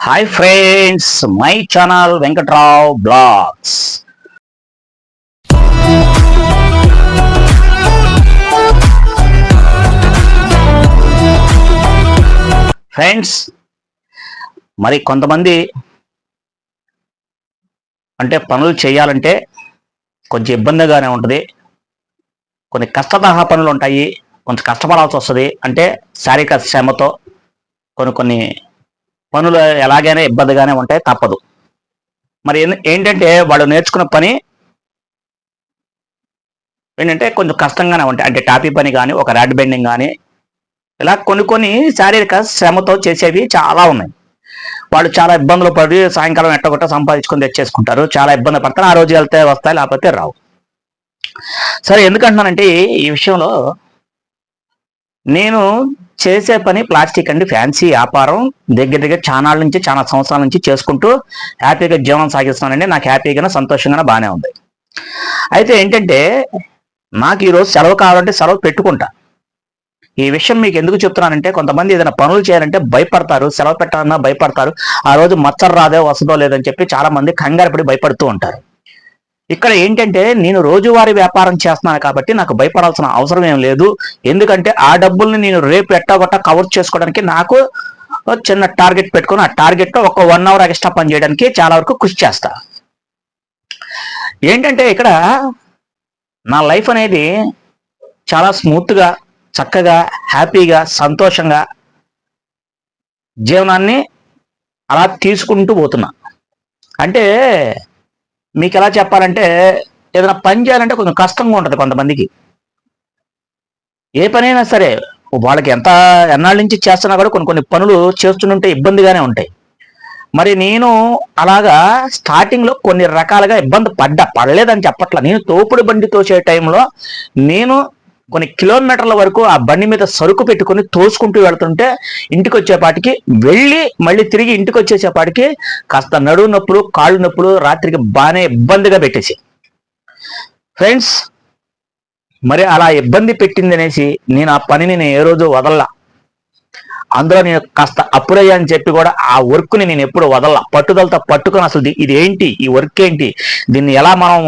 Hi friends my channel Venkatrao blogs friends మరి కొంతమంది అంటే పనులు చేయాలంటే కొంచెం ఇబ్బందిగానే ఉంటుంది. కొన్ని కష్టతరహా పనులు ఉంటాయి కొంచెం కష్టపడాల్సి వస్తుంది. అంటే శారీరక శ్రమతో కొన్ని కొన్ని పనులు ఎలాగైనా ఇబ్బందిగానే ఉంటాయి తప్పదు. మరి ఏంటంటే వాళ్ళు నేర్చుకున్న పని ఏంటంటే కొంచెం కష్టంగానే ఉంటాయి. అంటే టాపీ పని కానీ ఒక ర్యాడ్ బెండింగ్ కానీ ఇలా కొన్ని కొన్ని శారీరక శ్రమతో చేసేవి చాలా ఉన్నాయి. వాళ్ళు చాలా ఇబ్బందులు పడి సాయంకాలం ఎట్టగొట్ట సంపాదించుకొని తెచ్చేసుకుంటారు. చాలా ఇబ్బంది పడతారు. ఆ రోజు వెళ్తే వస్తాయి లేకపోతే రావు. సరే ఎందుకంటున్నానంటే ఈ విషయంలో నేను చేసే పని ప్లాస్టిక్ అండి ఫ్యాన్సీ వ్యాపారం. దగ్గర దగ్గర చాలా నుంచి చాలా సంవత్సరాల నుంచి చేసుకుంటూ హ్యాపీగా జీవనం సాగిస్తున్నానండి. నాకు హ్యాపీగానే సంతోషంగానే బాగానే ఉంది. అయితే ఏంటంటే నాకు ఈరోజు సెలవు కావాలంటే సెలవు పెట్టుకుంటా. ఈ విషయం మీకు ఎందుకు చెప్తున్నానంటే కొంతమంది ఏదైనా పనులు చేయాలంటే భయపడతారు సెలవు పెట్టాలన్నా భయపడతారు. ఆ రోజు మచ్చరు రాదే వస్తుందో లేదని చెప్పి చాలా మంది కంగారు పడి భయపడుతూ ఉంటారు. ఇక్కడ ఏంటంటే నేను రోజువారీ వ్యాపారం చేస్తున్నాను కాబట్టి నాకు భయపడాల్సిన అవసరం ఏం లేదు. ఎందుకంటే ఆ డబ్బుల్ని నేను రేపు ఎట్టగొట్ట కవర్ చేసుకోవడానికి నాకు చిన్న టార్గెట్ పెట్టుకుని ఆ టార్గెట్లో ఒక వన్ అవర్ ఎక్స్ట్రా పని చేయడానికి చాలా వరకు కృషి చేస్తా. ఏంటంటే ఇక్కడ నా లైఫ్ అనేది చాలా స్మూత్గా చక్కగా హ్యాపీగా సంతోషంగా జీవనాన్ని అలా తీసుకుంటూ పోతున్నా. అంటే మీకు ఎలా చెప్పాలంటే ఏదైనా పని చేయాలంటే కొంచెం కష్టంగా ఉంటుంది కొంతమందికి. ఏ పనైనా సరే వాళ్ళకి ఎంత ఎన్నాళ్ళ నుంచి చేస్తున్నా కూడా కొన్ని కొన్ని పనులు చేస్తుంటే ఇబ్బందిగానే ఉంటాయి. మరి నేను అలాగా స్టార్టింగ్లో కొన్ని రకాలుగా ఇబ్బంది పడ్డా. పడలేదని చెప్పట్లా. నేను తోపుడు బండి తోసే టైంలో నేను కొన్ని కిలోమీటర్ల వరకు ఆ బండి మీద సరుకు పెట్టుకొని తోసుకుంటూ వెళ్తుంటే ఇంటికి వచ్చేపాటికి వెళ్ళి మళ్ళీ తిరిగి ఇంటికి వచ్చేసేపాటికి కాస్త నడువు నొప్పులు కాళ్ళు నొప్పులు రాత్రికి బాగానే ఇబ్బందిగా పెట్టేసి. ఫ్రెండ్స్ మరి అలా ఇబ్బంది పెట్టింది అనేసి నేను ఆ పనిని నేను ఏ రోజు వదల్లా. అందులో నేను కాస్త అప్పుడయ్యా అని చెప్పి కూడా ఆ వర్క్ని నేను ఎప్పుడు వదల్లా. పట్టుదలతో పట్టుకొని అసలు ఇది ఏంటి? ఈ వర్క్ ఏంటి? దీన్ని ఎలా మనం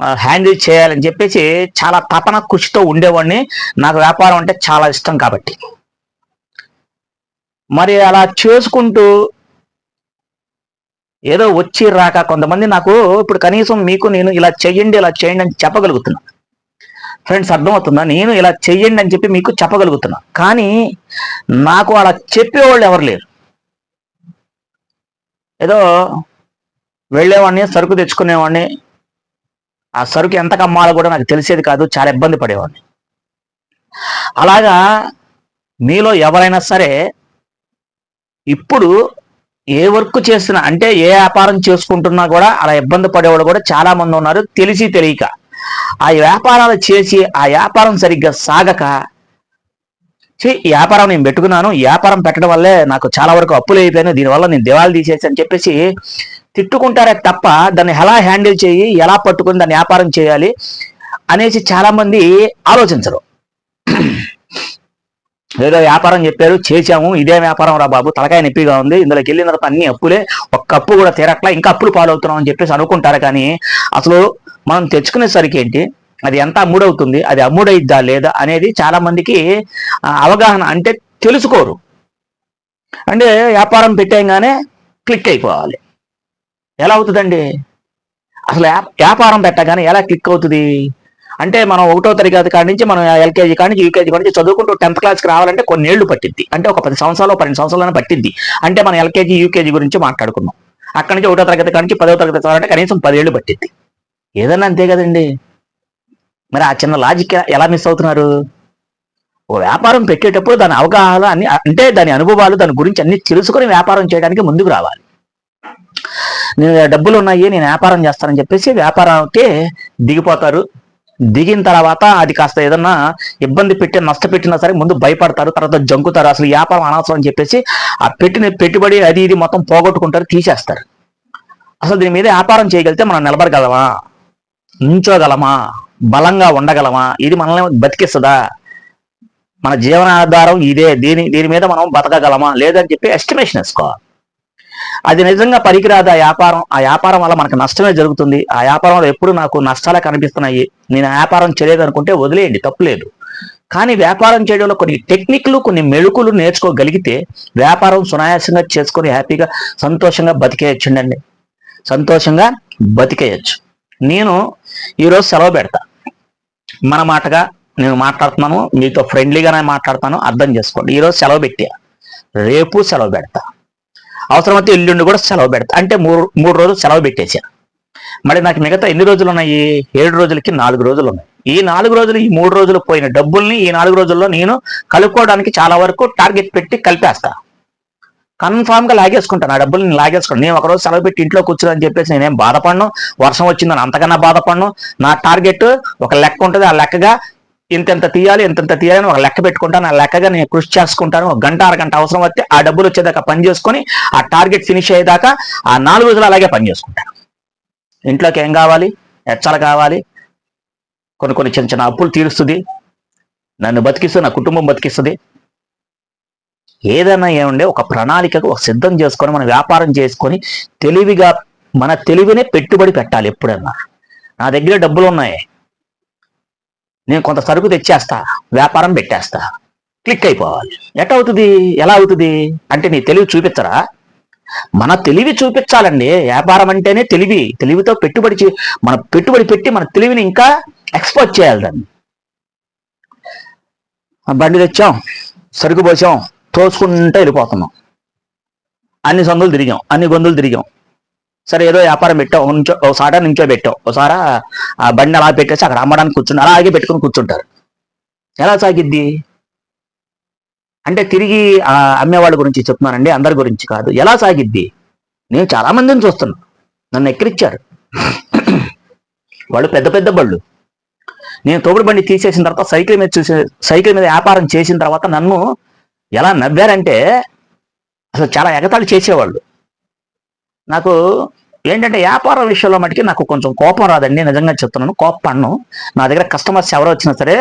హ్యాండిల్ చేయాలని చెప్పేసి చాలా తపన కృషితో ఉండేవాడిని. నాకు వ్యాపారం అంటే చాలా ఇష్టం కాబట్టి. మరి అలా చేసుకుంటూ ఏదో వచ్చి రాక కొంతమంది నాకు ఇప్పుడు కనీసం మీకు నేను ఇలా చెయ్యండి ఇలా చేయండి అని చెప్పగలుగుతున్నా. ఫ్రెండ్స్ అర్థమవుతుందా? నేను ఇలా చెయ్యండి అని చెప్పి మీకు చెప్పగలుగుతున్నా. కానీ నాకు అలా చెప్పేవాళ్ళు ఎవరు లేరు. ఏదో వెళ్ళేవాడిని సరుకు తెచ్చుకునేవాడిని ఆ సరుకు ఎంత కమ్మాలో కూడా నాకు తెలిసేది కాదు చాలా ఇబ్బంది పడేవాడిని. అలాగా మీలో ఎవరైనా సరే ఇప్పుడు ఏ వర్క్ చేస్తున్నా అంటే ఏ వ్యాపారం చేసుకుంటున్నా కూడా అలా ఇబ్బంది పడేవాళ్ళు కూడా చాలా మంది ఉన్నారు. తెలిసి తెలియక. ఆ వ్యాపారాలు చేసి ఆ వ్యాపారం సరిగ్గా సాగక ఛీ, ఈ వ్యాపారం నేను పెట్టుకున్నాను. ఈ వ్యాపారం పెట్టడం వల్లే నాకు చాలా వరకు అప్పులు అయిపోయాను దీనివల్ల నేను దివాళి తీసేసి అని చెప్పేసి తిట్టుకుంటారే తప్ప దాన్ని ఎలా హ్యాండిల్ చేయి ఎలా పట్టుకుని దాన్ని వ్యాపారం చేయాలి అనేసి చాలా మంది ఆలోచించరు. ఏదో వ్యాపారం చెప్పారు చేశాము ఇదే వ్యాపారం రా బాబు తలకాయ నొప్పిగా ఉంది ఇందులోకి వెళ్ళిన తర్వాత అన్ని అప్పులే ఒక్క అప్పు కూడా తీరట్లా ఇంకా అప్పులు పాలవుతున్నాం అని చెప్పేసి అనుకుంటారు కానీ అసలు మనం తెచ్చుకునేసరికి ఏంటి అది ఎంత అమ్ముడవుతుంది అది అమ్ముడైద్దా లేదా అనేది చాలా మందికి అవగాహన అంటే తెలుసుకోరు. అంటే వ్యాపారం పెట్టేయంగానే క్లిక్ అయిపోవాలి. ఎలా అవుతుందండి? అసలు వ్యాపారం పెట్టగానే ఎలా క్లిక్ అవుతుంది? అంటే మనం ఒకటో తరగతి కాడి నుంచి మనం ఎల్కేజీ కాడి నుంచి యూకేజీ కాడి నుంచి చదువుకుంటూ టెన్త్ క్లాస్కి రావాలంటే కొన్ని ఏళ్ళు పట్టింది అంటే ఒక పది సంవత్సరాలు పన్నెండు సంవత్సరాలు పట్టింది అంటే మనం ఎల్కేజీ యూకేజీ గురించి మాట్లాడుకున్నాం. అక్కడి నుంచి ఒకటో తరగతి కాడి నుంచి పదో తరగతి చదవాలంటే కనీసం పదేళ్ళు పట్టింది ఏదన్నా అంతే కదండి. మరి ఆ చిన్న లాజిక్ ఎలా మిస్ అవుతున్నారు? ఓ వ్యాపారం పెట్టేటప్పుడు దాని అవగాహన అన్ని అంటే దాని అనుభవాలు దాని గురించి అన్ని తెలుసుకొని వ్యాపారం చేయడానికి ముందుకు రావాలి. నేను డబ్బులు ఉన్నాయి నేను వ్యాపారం చేస్తానని చెప్పేసి వ్యాపారానికి దిగిపోతారు. దిగిన తర్వాత అది కాస్త ఏదన్నా ఇబ్బంది పెట్టి నష్టపెట్టినా సరే ముందు భయపడతారు తర్వాత జంకుతారు. అసలు వ్యాపారం అనవసరం అని చెప్పేసి ఆ పెట్టిన పెట్టుబడి అది ఇది మొత్తం పోగొట్టుకుంటారు తీసేస్తారు. అసలు దీని మీద వ్యాపారం చేయగలిగితే మనం నిలబడగలమా? నించోగలమా? బలంగా ఉండగలమా? ఇది మనల్ని బతికిస్తుందా? మన జీవనాధారం ఇదే. దీని దీని మీద మనం బతకగలమా? లేదని చెప్పి ఎస్టిమేషన్ వేసుకోవాలి. అది నిజంగా పనికిరాదు ఆ వ్యాపారం? ఆ వ్యాపారం వల్ల మనకు నష్టమే జరుగుతుంది. ఆ వ్యాపారంలో ఎప్పుడు నాకు నష్టాలే కనిపిస్తున్నాయి. నేను వ్యాపారం చేయలేదు అనుకుంటే వదిలేయండి. తప్పులేదు కానీ వ్యాపారం చేయడంలో కొన్ని టెక్నిక్లు కొన్ని మెళుకులు నేర్చుకోగలిగితే వ్యాపారం సునాయాసంగా చేసుకొని హ్యాపీగా సంతోషంగా బతికేయచ్చుండండి సంతోషంగా బతికేయచ్చు. నేను ఈరోజు సెలవు పెడతా. మన మాటగా నేను మాట్లాడుతున్నాను మీతో ఫ్రెండ్లీగానే మాట్లాడతాను అర్థం చేసుకోండి. ఈరోజు సెలవు పెట్టా. రేపు సెలవు పెడతా. అవసరమైతే ఎల్లుండి కూడా సెలవు పెడతా. అంటే మూడు మూడు రోజులు సెలవు పెట్టేశాను మరి నాకు మిగతా ఎన్ని రోజులు ఉన్నాయి? ఏడు రోజులకి నాలుగు రోజులు ఉన్నాయి. ఈ నాలుగు రోజులు ఈ మూడు రోజులు పోయిన డబ్బుల్ని ఈ నాలుగు రోజుల్లో నేను కలుపుకోవడానికి చాలా వరకు టార్గెట్ పెట్టి కలిపేస్తాను కన్ఫామ్గా లాగేసుకుంటాను. ఆ డబ్బులు నేను లాగేసుకుంటాను. నేను ఒకరోజు సెలవు పెట్టి ఇంట్లో కూర్చోని చెప్పేసి నేనేం బాధపడను. వర్షం వచ్చిందని అంతకన్నా బాధపడను. నా టార్గెట్ ఒక లెక్క ఉంటుంది. ఆ లెక్కగా ఇంతెంత తీయాలి ఇంతెంత తీయాలని ఒక లెక్క పెట్టుకుంటాను. ఆ లెక్కగా నేను కృషి చేసుకుంటాను. ఒక గంట అరగంట అవసరం వస్తే ఆ డబ్బులు వచ్చేదాకా పని చేసుకొని ఆ టార్గెట్ ఫినిష్ అయ్యేదాకా ఆ నాలుగు రోజులు అలాగే పని చేసుకుంటాను. ఇంట్లోకి ఏం కావాలి? ఎచ్చలు కావాలి. కొన్ని కొన్ని చిన్న చిన్న అప్పులు తీరుస్తుంది. నన్ను బతికిస్తుంది నా కుటుంబం బతికిస్తుంది. ఏదైనా ఏముండే ఒక ప్రణాళికకు ఒక సిద్ధం చేసుకొని మనం వ్యాపారం చేసుకొని తెలివిగా మన తెలివినే పెట్టుబడి పెట్టాలి ఎప్పుడన్నా. నా దగ్గర డబ్బులు ఉన్నాయి. నేను కొంత సరుకు తెచ్చేస్తా వ్యాపారం పెట్టేస్తా. క్లిక్ అయిపోవాలి. ఎట్ట అవుతుంది? ఎలా అవుతుంది? అంటే నీ తెలివి చూపించరా? మన తెలివి చూపించాలండి. వ్యాపారం అంటేనే తెలివి. తెలివితో పెట్టుబడి చే- మన పెట్టుబడి పెట్టి మన తెలివిని ఇంకా ఎక్స్పోర్ట్ చేయాలి దాన్ని. బండి తెచ్చాం. సరుకు పోసాం. తోసుకుంటూ వెళ్ళిపోతున్నాం. అన్ని సందులు తిరిగాం అన్ని గొంతులు తిరిగాం. సరే ఏదో వ్యాపారం పెట్టాం నుంచో ఒకసారి నుంచో పెట్టాం. ఒకసారి ఆ బండి అలా పెట్టేసి అక్కడ అమ్మడానికి కూర్చుని అలాగే పెట్టుకుని కూర్చుంటారు. ఎలా సాగిద్ది? అంటే తిరిగి ఆ అమ్మేవాళ్ళ గురించి చెప్తున్నానండి అందరి గురించి కాదు. ఎలా సాగిద్ది? నేను చాలా మందిని చూస్తున్నా నన్ను ఎక్కిరిచ్చారు. వాళ్ళు పెద్ద పెద్ద బళ్ళు. నేను తోపుడు బండి తీసేసిన తర్వాత సైకిల్ మీద చూసే సైకిల్ మీద వ్యాపారం చేసిన తర్వాత నన్ను ఎలా నవ్వారంటే అసలు చాలా ఎగతాళి చేసేవాళ్ళు. నాకు ఏంటంటే వ్యాపారం విషయంలో మటుకి నాకు కొంచెం కోపం రాదండి నిజంగా చెప్తున్నాను. కోపం నా దగ్గర కస్టమర్స్ ఎవరు వచ్చినా సరే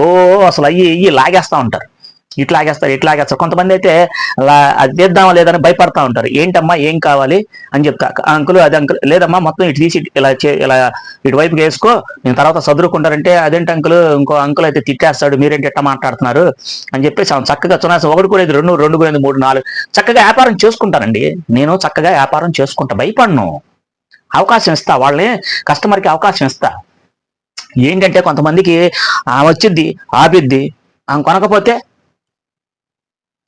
ఓ అసలు అయ్యి ఇయ్యి లాగేస్తూ ఉంటారు ఇట్లా లాగేస్తారు ఇట్లా లాగేస్తారు కొంతమంది అయితే అది తీద్దామా లేదని భయపడతా ఉంటారు. ఏంటమ్మా ఏం కావాలి అని చెప్తా. అంకుల్ అది అంకుల్ లేదమ్మా మొత్తం ఇటు తీసి ఇలా ఇలా ఇటువైపు వేసుకో. నేను తర్వాత చదువుకుంటారంటే అదేంటి అంకుల్ ఇంకో అంకుల్ అయితే తిట్టేస్తాడు మీరేంటి ఎట్ట మాట్లాడుతున్నారు అని చెప్పేసి అవును చక్కగా చునాసి ఒకటి కూడా రెండు రెండు కూడా మూడు నాలుగు. చక్కగా వ్యాపారం చేసుకుంటానండి. నేను చక్కగా వ్యాపారం చేసుకుంటా భయపడను. అవకాశం ఇస్తా వాళ్ళని కస్టమర్కి అవకాశం ఇస్తా. ఏంటంటే కొంతమందికి ఆమె వచ్చిద్ది ఆపిద్ది. ఆమె కొనకపోతే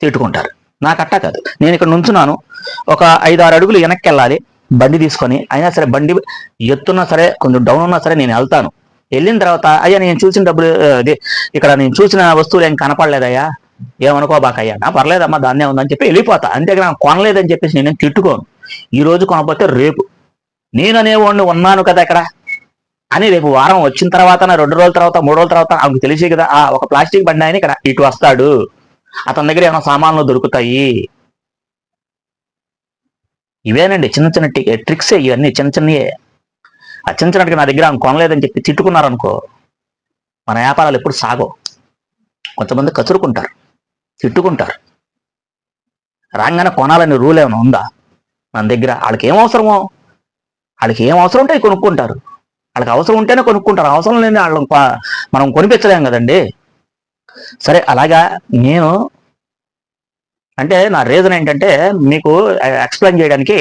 తిట్టుకుంటారు నాకు అట్టా కాదు. నేను ఇక్కడ నుంచున్నాను. ఒక ఐదు ఆరు అడుగులు వెనక్కి వెళ్ళాలి బండి తీసుకొని అయినా సరే బండి ఎత్తున్నా సరే కొంచెం డౌన్ ఉన్నా సరే నేను వెళ్తాను. వెళ్ళిన తర్వాత అయ్యా నేను చూసిన డబ్బులు అదే ఇక్కడ నేను చూసిన వస్తువులు ఏం కనపడలేదయ్యా? ఏమనుకోబాకయ్యా నా పర్లేదమ్మా దాన్నే ఉందని చెప్పి వెళ్ళిపోతా. అంతేగా కొనలేదని చెప్పేసి నేను తిట్టుకోను. ఈ రోజు కొనపోతే రేపు. నేను అనేవాడిని ఉన్నాను కదా ఇక్కడ. అని రేపు వారం వచ్చిన తర్వాత నా రెండు రోజుల తర్వాత మూడు రోజుల తర్వాత ఆమెకు తెలిసి కదా ఆ ఒక ప్లాస్టిక్ బండి ఆయన ఇక్కడ ఇటు వస్తాడు. అతని దగ్గర ఏమైనా సామాన్లు దొరుకుతాయి? ఇవేనండి చిన్న చిన్న ట్రిక్స్ ట్రిక్సే ఇవన్నీ చిన్న చిన్నయే. ఆ చిన్న చిన్నటికి నా దగ్గర కొనలేదని చెప్పి తిట్టుకున్నారనుకో మన వ్యాపారాలు ఎప్పుడు సాగవు. కొంతమంది కసురుకుంటారు తిట్టుకుంటారు. రాగానే కొనాలని రూల్ ఏమైనా ఉందా? మన దగ్గర వాళ్ళకి ఏం అవసరమో? వాళ్ళకి ఏం అవసరం ఉంటే కొనుక్కుంటారు. వాళ్ళకి అవసరం ఉంటేనే కొనుక్కుంటారు. అవసరం లేని వాళ్ళని మనం కొనిపించలేం కదండి. సరే అలాగా నేను అంటే నా రీజన్ ఏంటంటే మీకు ఎక్స్ప్లెయిన్ చేయడానికి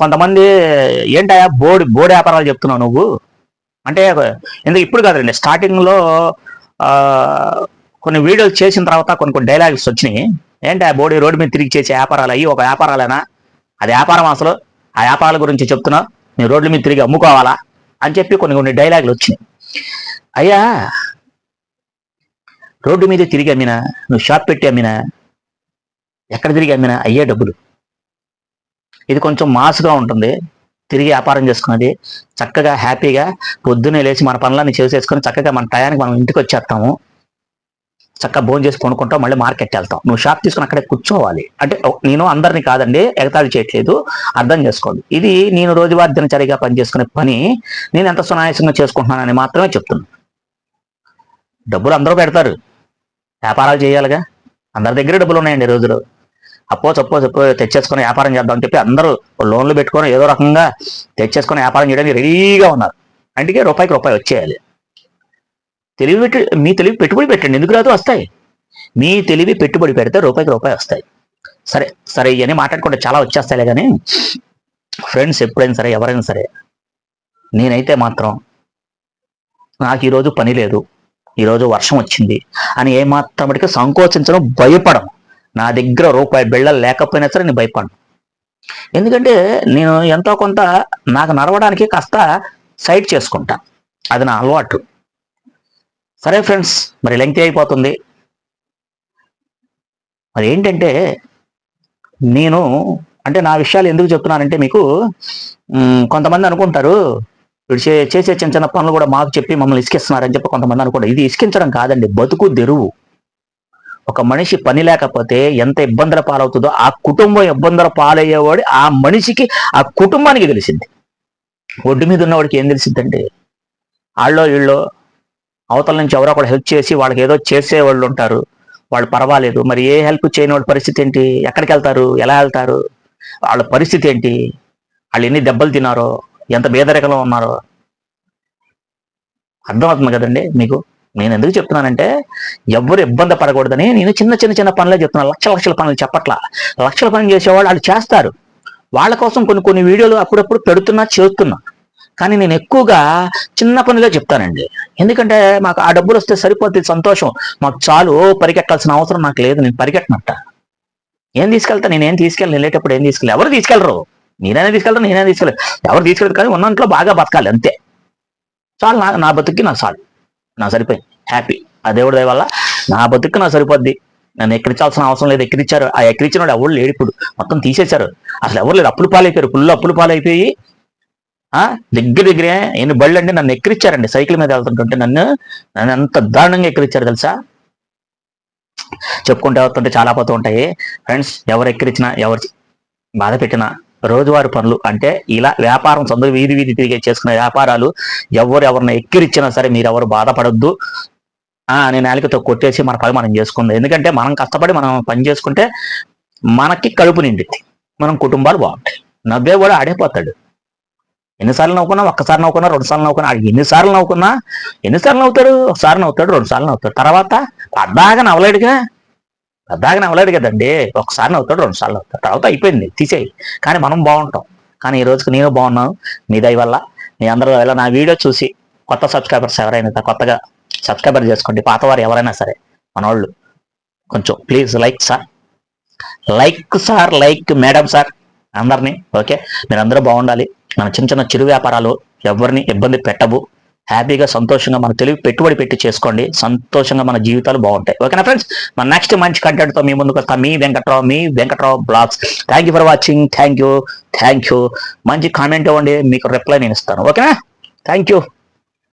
కొంతమంది ఏంటయా బోర్డు బోర్డు వ్యాపారాలు చెప్తున్నావు నువ్వు? అంటే ఎందుకు ఇప్పుడు కాదండి స్టార్టింగ్లో కొన్ని వీడియోలు చేసిన తర్వాత కొన్ని కొన్ని డైలాగ్స్ వచ్చినాయి. ఏంటి ఆ బోర్డు రోడ్డు మీద తిరిగి చేసే వ్యాపారాలు అయ్యి ఒక వ్యాపారాలేనా? అది వ్యాపారం అసలు ఆ వ్యాపారాల గురించి చెప్తున్నావు నేను రోడ్ల మీద తిరిగి అమ్ముకోవాలా? అని చెప్పి కొన్ని కొన్ని డైలాగులు వచ్చినాయి. అయ్యా రోడ్డు మీద తిరిగి అమ్మినా నువ్వు షాప్ పెట్టి అమ్మినా ఎక్కడ తిరిగి అమ్మినా అయ్యే డబ్బులు. ఇది కొంచెం మాస్గా ఉంటుంది. తిరిగి వ్యాపారం చేసుకున్నది చక్కగా హ్యాపీగా పొద్దున్నే లేచి మన పనులన్నీ చేసేసుకొని చక్కగా మన టయానికి మనం ఇంటికి వచ్చేస్తాము. చక్కగా భోజనం చేసి కొనుక్కుంటాం మళ్ళీ మార్కెట్ వెళ్తాం. నువ్వు షాప్ తీసుకుని అక్కడే కూర్చోవాలి. అంటే నేను అందరిని కాదండి ఎగతాళి చేయట్లేదు. అర్థం చేసుకోండి. ఇది నేను రోజువారీ దినచరిగా పనిచేసుకునే పని. నేను ఎంత సునాయాసంగా చేసుకుంటున్నానని మాత్రమే చెప్తున్నాను డబ్బులు అందరూ పెడతారు. వ్యాపారాలు చేయాలిగా. అందరి దగ్గర డబ్బులు ఉన్నాయండి ఈ రోజులో అప్పో చప్పో చెప్పో తెచ్చేసుకొని వ్యాపారం చేద్దామని చెప్పి అందరూ లోన్లు పెట్టుకొని ఏదో రకంగా తెచ్చేసుకొని వ్యాపారం చేయడానికి రెడీగా ఉన్నారు. అందుకే రూపాయికి రూపాయి వచ్చేయాలి. తెలివి పెట్టి మీ తెలివి పెట్టుబడి పెట్టండి. ఎందుకు రాదు? వస్తాయి. మీ తెలివి పెట్టుబడి పెడితే రూపాయికి రూపాయి వస్తాయి. సరే సరే ఇవన్నీ మాట్లాడుకుంటే చాలా వచ్చేస్తాయిలే కానీ ఫ్రెండ్స్ ఎప్పుడైనా సరే ఎవరైనా సరే నేనైతే మాత్రం నాకు ఈరోజు పని లేదు. ఈరోజు వర్షం వచ్చింది. అని ఏమాత్రమటికి సంకోచించడం భయపడం నా దగ్గర రూపాయి బిళ్ళలు లేకపోయినా సరే నేను భయపడను. ఎందుకంటే నేను ఎంతో కొంత నాకు నడవడానికి కాస్త సైడ్ చేసుకుంటా. అది నా అలవాటు. సరే ఫ్రెండ్స్ మరి లెంగ్త్ అయిపోతుంది. మరి ఏంటంటే నేను అంటే నా విషయాలు ఎందుకు చెప్తున్నానంటే మీకు కొంతమంది అనుకుంటారు వీడు చేసే చిన్న చిన్న పనులు కూడా మాకు చెప్పి మమ్మల్ని ఇసుకిస్తున్నారని చెప్పి కొంతమంది అనుకోండి. ఇది ఇసుకించడం కాదండి. బతుకు తెరువు ఒక మనిషి పని లేకపోతే ఎంత ఇబ్బందుల పాలవుతుందో ఆ కుటుంబం ఇబ్బందుల పాలయ్యేవాడు ఆ మనిషికి ఆ కుటుంబానికి తెలిసింది. ఒడ్డు మీద ఉన్నవాడికి ఏం తెలిసిందండి వాళ్ళో వీళ్ళో అవతల నుంచి ఎవరో ఒకటి హెల్ప్ చేసి వాళ్ళకి ఏదో చేసే వాళ్ళు ఉంటారు. వాళ్ళు పర్వాలేదు. మరి ఏ హెల్ప్ చేయని వాళ్ళ పరిస్థితి ఏంటి? ఎక్కడికి వెళ్తారు? ఎలా వెళ్తారు? వాళ్ళ పరిస్థితి ఏంటి? వాళ్ళు ఎన్ని దెబ్బలు తినారో ఎంత భేదరికలో ఉన్నారో అర్థమవుతుంది కదండి మీకు? నేను ఎందుకు చెప్తున్నానంటే ఎవరు ఇబ్బంది పడకూడదని నేను చిన్న చిన్న చిన్న పనులే చెప్తున్నాను. లక్షల లక్షల పనులు చెప్పట్లా. లక్షల పనులు చేసేవాళ్ళు వాళ్ళు చేస్తారు. వాళ్ళ కోసం కొన్ని కొన్ని వీడియోలు అప్పుడప్పుడు పెడుతున్నా చేస్తున్నా. కానీ నేను ఎక్కువగా చిన్న పనులే చెప్తానండి. ఎందుకంటే మాకు ఆ డబ్బులు వస్తే సరిపోతుంది సంతోషం. మాకు చాలు పరిగెట్టాల్సిన అవసరం నాకు లేదు. నేను పరిగెట్టనట్ట. ఏం తీసుకెళ్తా? నేను ఏం తీసుకెళ్ళి వెళ్ళేటప్పుడు ఏం తీసుకెళ్ళి ఎవరు తీసుకెళ్ళరు? నేనైనా తీసుకెళ్తాను నేనే తీసుకెళ్ళాను ఎవరు తీసుకెళ్ళదు కానీ ఉన్నంట్లో బాగా బతకాలి అంతే. చాలు నా నా బతుక్కి నాకు చాలు. నా సరిపోయింది. హ్యాపీ ఆ దేవుడి దయ వల్ల నా బతుక్కి నా సరిపోద్ది. నన్ను ఎక్కిరించాల్సిన అవసరం లేదు. ఎక్కిరించారు ఆ ఎక్కిరించిన వాడు ఎవరు లేడు ఇప్పుడు. మొత్తం తీసేశారు. అసలు ఎవరు లేరు. అప్పులు పాలైపోయారు. ఫుల్ అప్పులు పాలైపోయి ఆ దగ్గర దగ్గరే ఎన్ని బళ్ళు అండి నన్ను ఎక్కిరించారండి సైకిల్ మీద వెళ్తుంటుంటే నన్ను నన్ను అంత దారుణంగా ఎక్కిరించారు తెలుసా? చెప్పుకుంటే వస్తుంటే చాలా పోతూ ఉంటాయి. ఫ్రెండ్స్ ఎవరు ఎక్కిరించినా ఎవరు బాధ పెట్టినా రోజువారి పనులు అంటే ఇలా వ్యాపారం సొంత వీధి వీధి తిరిగే చేసుకున్న వ్యాపారాలు ఎవరు ఎవరిని ఎక్కిరిచ్చినా సరే మీరు ఎవరు బాధపడద్దు. ఆ నేను నాలికతో కొట్టేసి మన పని మనం చేసుకుందాం. ఎందుకంటే మనం కష్టపడి మనం పని చేసుకుంటే మనకి కడుపు నిండిద్ది. మనం కుటుంబాలు బాగుంటాయి. నవ్వే కూడా ఆడైపోతాడు. ఎన్నిసార్లు నవ్వుకున్నా ఒక్కసారి నవ్వుకున్నా రెండుసార్లు నవ్వుకున్నా ఎన్నిసార్లు నవ్వుకున్నా ఎన్నిసార్లు నవ్వుతాడు? ఒకసారి నవ్వుతాడు రెండుసార్లు నవ్వుతాడు. తర్వాత పద్దాగా నవ్వలేడుగా. పద్దాగా నవ్వలేడు కదండి. ఒకసారి నవ్వుతాడు రెండు సార్లు నవ్వుతాడు. తర్వాత అయిపోయింది తీసేయి. కానీ మనం బాగుంటాం. కానీ ఈ రోజుకి నేను బాగున్నాను మీ దయ వల్ల. మీ అందరూ వల్ల నా వీడియో చూసి కొత్త సబ్స్క్రైబర్స్ ఎవరైనా కొత్తగా సబ్స్క్రైబర్ చేసుకోండి పాతవారు ఎవరైనా సరే మన వాళ్ళు కొంచెం please like sir. Like sir like madam sir అందరినీ ఓకే? మీరందరూ బాగుండాలి. మన చిన్న చిన్న చిరు వ్యాపారాలు ఎవరిని ఇబ్బంది పెట్టవు హ్యాపీగా సంతోషంగా మన తెలివి పెట్టుబడి పెట్టి చేసుకోండి. సంతోషంగా మన జీవితాలు బాగుంటాయి. ఓకేనా ఫ్రెండ్స్ మన నెక్స్ట్ మంచి కంటెంట్తో మీ ముందుకు వస్తాం. మీ వెంకట్రావు మీ Venkatrao blogs. Thank you for watching thank you thank you మంచి కామెంట్ ఇవ్వండి. మీకు రిప్లై నేను ఇస్తాను. ఓకేనా థ్యాంక్ యూ